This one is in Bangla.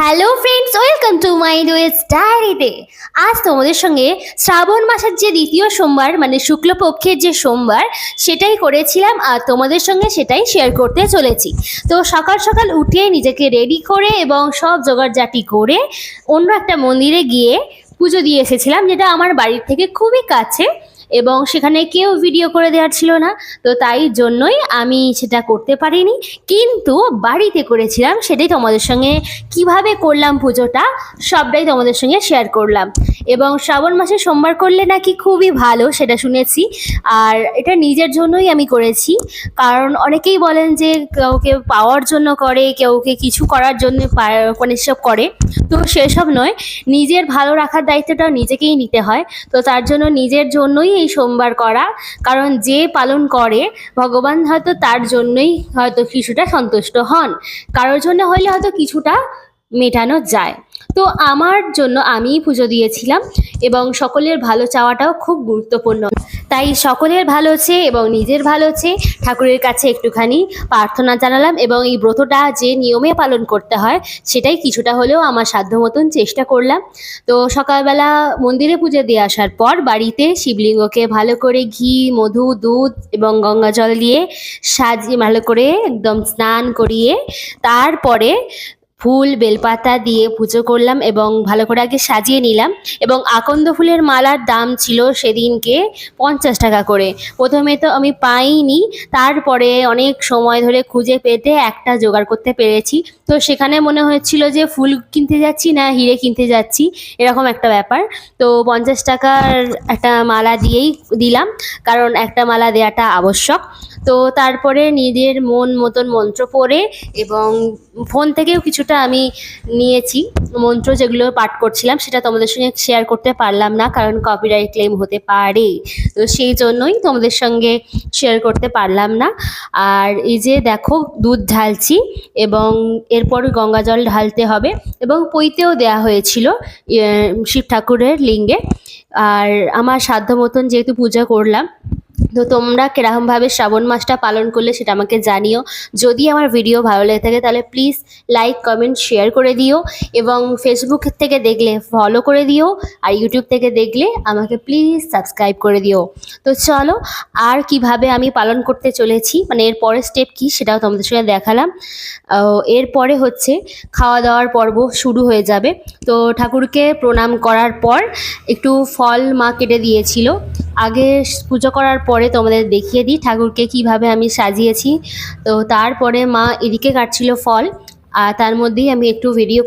Hello friends welcome to my ডুয়েস ডায়েরিতে আজ তোমাদের সঙ্গে শ্রাবণ মাসের যে দ্বিতীয় সোমবার মানে শুক্লপক্ষের যে সোমবার, সেটাই করেছিলাম আর তোমাদের সঙ্গে সেটাই শেয়ার করতে চলেছি। তো সকাল সকাল উঠে নিজেকে রেডি করে এবং সব জোগাড়জাটি করে অন্য একটা মন্দিরে গিয়ে পুজো দিয়ে এসেছিলাম, যেটা আমার বাড়ির থেকে খুবই কাছে। এবং সেখানে কেউ ভিডিও করে দেওয়ার ছিল না, তো তাই জন্যই আমি সেটা করতে পারিনি। কিন্তু বাড়িতে করেছিলাম, সেটাই তোমাদের সঙ্গে কীভাবে করলাম পুজোটা, সবটাই তোমাদের সঙ্গে শেয়ার করলাম। এবং শ্রাবণ মাসে সোমবার করলে নাকি খুবই ভালো, সেটা শুনেছি। আর এটা নিজের জন্যই আমি করেছি, কারণ অনেকেই বলেন যে কাউকে পাওয়ার জন্য করে, কেউকে কিছু করার জন্য মানে সব করে। তো সেসব নয়, নিজের ভালো রাখার দায়িত্বটা নিজেকেই নিতে হয়। তো তার জন্য নিজের জন্যই এই সোমবার করা, কারণ যে পালন করে, ভগবান হয়তো তার জন্যই হয়তো কিছুটা সন্তুষ্ট হন। কারোর জন্য হলে হয়তো কিছুটা মেটানো যায়। তো আমার জন্য আমিই পুজো দিয়েছিলাম এবং সকলের ভালো চাওয়াটাও খুব গুরুত্বপূর্ণ। তাই সকলের ভালো চেয়ে এবং নিজের ভালো চেয়ে ঠাকুরের কাছে একটুখানি প্রার্থনা জানালাম এবং এই ব্রতটা যে নিয়মে পালন করতে হয় সেটাই কিছুটা হলেও আমার সাধ্য মতন চেষ্টা করলাম। তো সকালবেলা মন্দিরে পুজো দিয়ে আসার পর বাড়িতে শিবলিঙ্গকে ভালো করে ঘি, মধু, দুধ এবং গঙ্গা জল দিয়ে সাজিয়ে ভালো করে একদম স্নান করিয়ে তারপরে ফুল, বেলপাতা দিয়ে পুজো করলাম এবং ভালো করে আগে সাজিয়ে নিলাম এবং আকন্দ ফুলের মালার দাম ছিল সেদিনকে পঞ্চাশ টাকা করে। প্রথমে তো আমি পাইনি, তারপরে অনেক সময় ধরে খুঁজে পেতে একটা জোগাড় করতে পেরেছি। তো সেখানে মনে হচ্ছিল যে ফুল কিনতে যাচ্ছি না, হিরে কিনতে যাচ্ছি, এরকম একটা ব্যাপার। তো পঞ্চাশ টাকার একটা মালা দিয়েই দিলাম, কারণ একটা মালা দেওয়াটা আবশ্যক। তো তারপরে নিজের মন মতন মন্ত্র পড়ে এবং ফোন থেকেও কিছুটা আমি নিয়েছি মন্ত্র যেগুলো পাঠ করছিলাম, সেটা তোমাদের সঙ্গে শেয়ার করতে পারলাম না কারণ কপিরাইট ক্লেম হতে পারে। তো সেই জন্যই তোমাদের সঙ্গে শেয়ার করতে পারলাম না। আর এই যে দেখো, দুধ ঢালছি এবং এরপর গঙ্গা জল ঢালতে হবে এবং পইতেও দেওয়া হয়েছিল শিব ঠাকুরের লিঙ্গে। আর আমার সাধ্য মতন যেহেতু পূজা করলাম তো তোমরা কিরকমভাবে শ্রাবণ মাসটা পালন করলে সেটা আমাকে জানিও। যদি আমার ভিডিও ভালো লেগে থাকে তাহলে প্লিজ লাইক কমেন্ট শেয়ার করে দিও এবং ফেসবুক থেকে দেখলে ফলো করে দিও আর ইউটিউব থেকে দেখলে আমাকে প্লিজ সাবস্ক্রাইব করে দিও। তো চলো, আর কীভাবে আমি পালন করতে চলেছি মানে এর পরের স্টেপ কী সেটাও তোমাদের সঙ্গে দেখালাম। এরপরে হচ্ছে খাওয়া দাওয়ার পর্ব শুরু হয়ে যাবে। তো ঠাকুরকে প্রণাম করার পর একটু ফল মা কেটে দিয়েছিল। আগে পুজো করার পরে তোমাদের দেখিয়ে দিই ঠাকুরকে কীভাবে আমি সাজিয়েছি। তো তারপরে মা এদিকে কাটছিল ফল, আর তার মধ্যেই আমি একটু ভিডিও